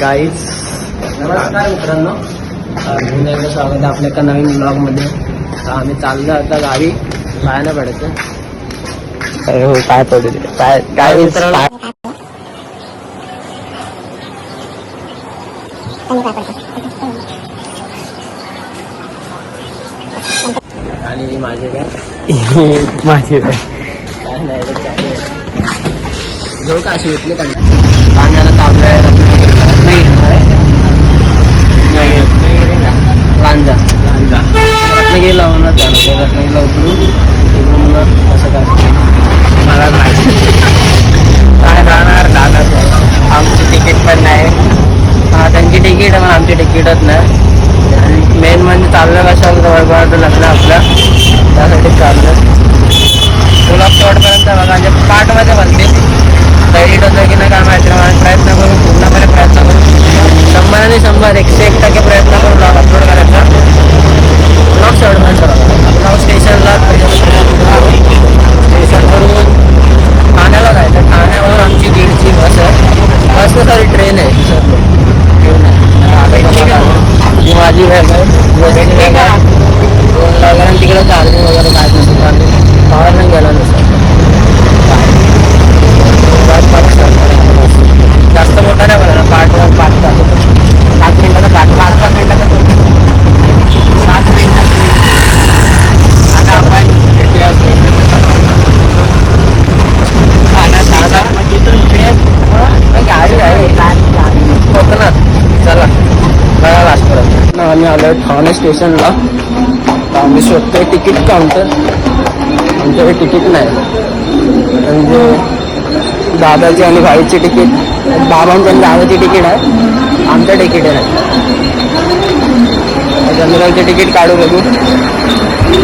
Guys नमस्कार मित्रांनो. पुन्हा एकदा स्वागत आहे आपल्या एका नवीन ब्लॉगमध्ये आम्ही चाललो आता गावी. नाही पडायचं अरे हो काय पडू दे. काय काय मित्रांनो. आणि माझे काय? माझे काय? नाही अशी पाण्याला लांजा रत्नागिरी लावूनच जाणं ते रत्नागिरीला उतरून तिकडून मग असं काय मला माहिती काय जाणार दादा आमची तिकीट पण नाही हा त्यांची तिकीट आहे पण आमची तिकीटच नाही आणि मेन म्हणजे चाललं कशाला जवळपास लग्न आपलं त्यासाठी चाललं तुला शेवटपर्यंत बघा म्हणजे पार्टमध्ये बनते एडिट आम्ही आलो ठाणे स्टेशनला. तर आम्ही शोधतोय तिकीट काउंटर आमच्याकडे तिकीट नाही. म्हणजे दादाची आणि भाईची तिकीट बाबांची आणि दादाची तिकीट आहे. आमचं तिकीट आहे. जनरलचे तिकीट काढू बघू.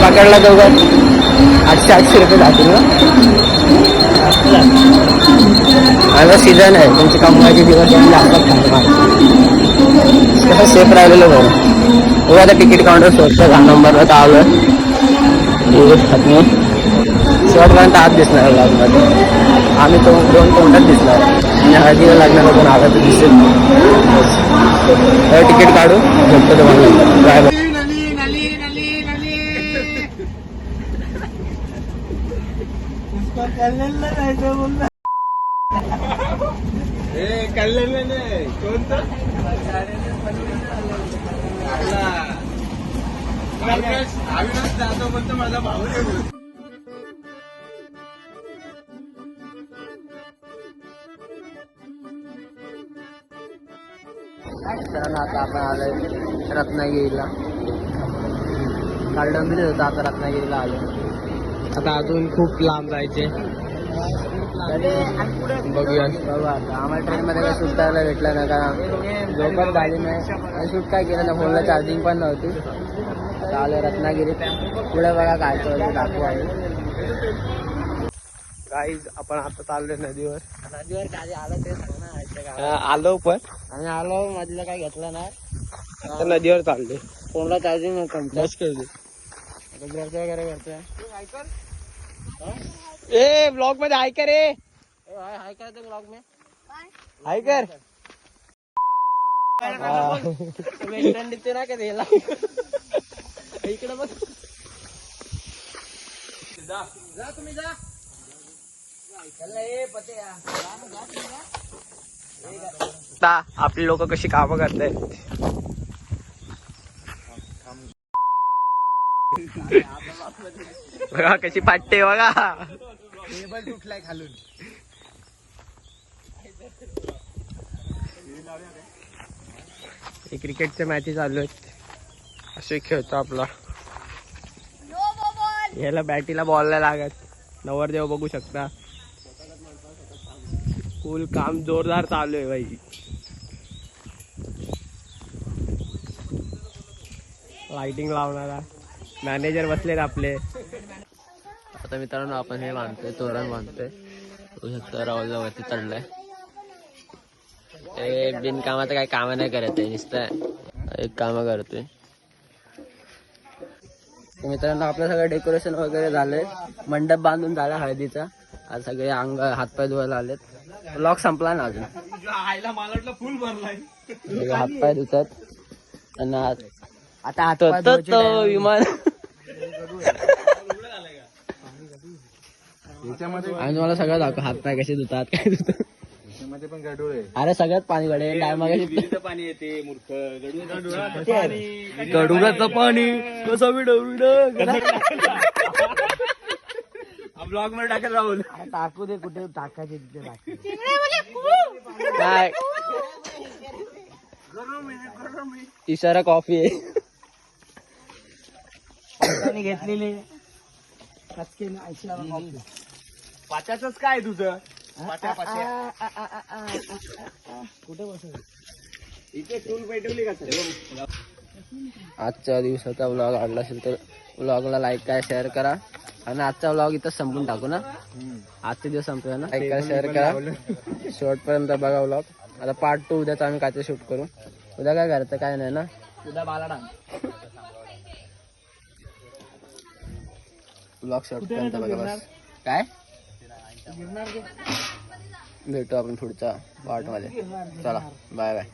पकडला दोघं आठशे आठशे रुपये जातील ना? माझा सीझन आहे. त्यांची कमवायचे दिवस त्यांनी लागतात कसं सेफ राहिलेलं बरं. हो आता तिकीट काउंटर शोधतो दहा नंबरवर तर आलं शेवटपर्यंत आत दिसणार ब्लॉगमध्ये आम्ही तो दोन तोंडात दिसणार आणि हळदीला लागणार कोण आला तर दिसेल. तर तिकीट काढू झोपतो तुम्हाला. ड्रायव्हर कल्याण कोणतं? मित्रांनो आता आपण आलोय रत्नागिरीला. काल डंबित होतं आता रत्नागिरीला आलो. आता अजून खूप लांब जायचे. बघूया बघू आता आम्हाला ट्रेनमध्ये काय सुट्टायला भेटलं नाही कारण झोपत गाडी नाही आणि शूट काय केलं ना फोनला चार्जिंग पण नव्हती. आलो रत्नागिरीत पुढे बघा काय तो दाखवू आहे. गाईज आपण आता चाललोय नदीवर. नदीवर काय आलं ते सांग ना आलो पण. आम्ही आलो मधलं काय घेतलं नाही. आता नदीवर चाललोय. फोनला चार्जिंग बस करते आता ब्रश वगैरे करतोय. ए ब्लॉगमध्ये ऐका रे? ए, हाय हाय काय ब्लॉग में वेस्टर्न दिसते ना का इकडे बघ. जा. तुम्ही जा. आपली लोक कशी कामं करतायत? बघा कशी फाटते बघा. टेबल तुटलाय खालून. हे क्रिकेटच्या मॅची चालू आहेत. असे खेळतो आपला. याला बॅटीला बॉल नाही लागत. नवरदेव बघू शकता. फुल काम जोरदार चालू आहे भाई. लाइटिंग लावणारा. मॅनेजर बसलेत आपले. आता मित्रांनो आपण हे बांधतोय तोरण बांधतोय. बघू शकता राहुलला वरती चढलाय. ते बिनकामाचं काही काम नाही करत आहे नुसतं एक काम करतोय. तर मित्रांनो आपलं सगळं डेकोरेशन वगैरे झालंय. मंडप बांधून झाला हळदीचा. आज सगळे अंग हातपाय धुवायला आलेत. ब्लॉग संपला ना अजून? मला हातपाय धुतात. आणि आत- आता हात तो- तो- तो विमान आणि तुम्हाला सगळं दाखव हातपाय कसे धुतात काय धुतात. पण गडूळ आहे. अरे सगळ्यात पाणी गडे डायमागे पाणी येते मूर्ख. गडुराचं पाणी कसं ब्लॉगमध्ये टाकेल राहुल. टाकू दे कुठे टाकायचे तिथे काय? इशारा कॉफी आहे. घेतलेली. पाच्याच काय तुझं? पाच्या कुठे बस इथे टूल पेटवली का सर? आजच्या दिवसाचा व्लॉग आवडला असेल तर व्लॉगला लाईक करा शेअर करा. आणि आजचा व्लॉग इथं संपून टाकू ना. आजचे दिवस संपला ना. लाईक करा शेअर करा. शेवटपर्यंत बघा व्लॉग आता पार्ट टू उद्याच आम्ही काय शूट करू. उद्या काय करायचं काय नाही ना? उद्या बाला ब्लॉग शेवटपर्यंत बघा बस. काय? भेटू आपण पुढच्या पार्टमध्ये चला बाय बाय